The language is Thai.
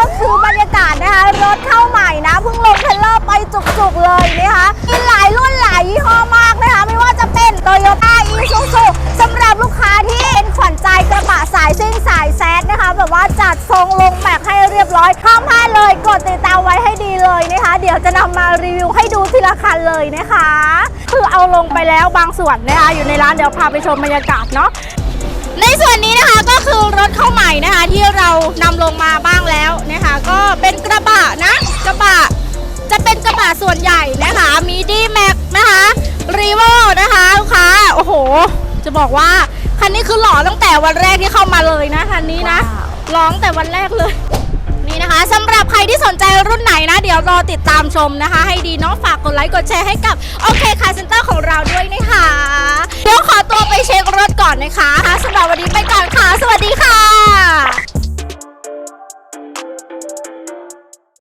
ก็คือบรรยากาศนะคะ รถเข้าใหม่นะเพิ่งลงเทเลอร์ไปจุกๆเลยนะคะมีหลายรุ่นหลายยี่ห้อมากนะคะ ไม่ว่าจะเป็นโตโยต้าอีซูซูสำหรับลูกค้าที่เป็นขวัญใจกระบะสายซิ่งสายแซดนะคะ แบบว่าจัดทรงลงแม็กให้เรียบร้อยข้ามพลาเลย กดติดตามไว้ให้ดีเลยนะคะ เดี๋ยวจะนำมารีวิวให้ดูทีละคันเลยนะคะ คือเอาลงไปแล้วบางส่วนนะคะอยู่ในร้านเดี๋ยวพาไปชมบรรยากาศเนาะในส่วนนี้นะคะก็คือ แล้วนะคะก็เป็นกระบะนะกระบะจะเป็นกระบะส่วนใหญ่นะคะมีดีแม็กนะคะรีโวนะคะลูกค้าโอ้โห จะบอกว่าคันนี้คือหล่อตั้งแต่วันแรกที่เข้ามาเลยนะคันนี้นะร้องแต่วันแรกเลยนี่นะคะสำหรับใครที่สนใจรุ่นไหนนะ เดี๋ยวรอติดตามชมนะคะ ให้ดีเน้องฝากกดไลค์กดแชร์ให้กับโอเคคา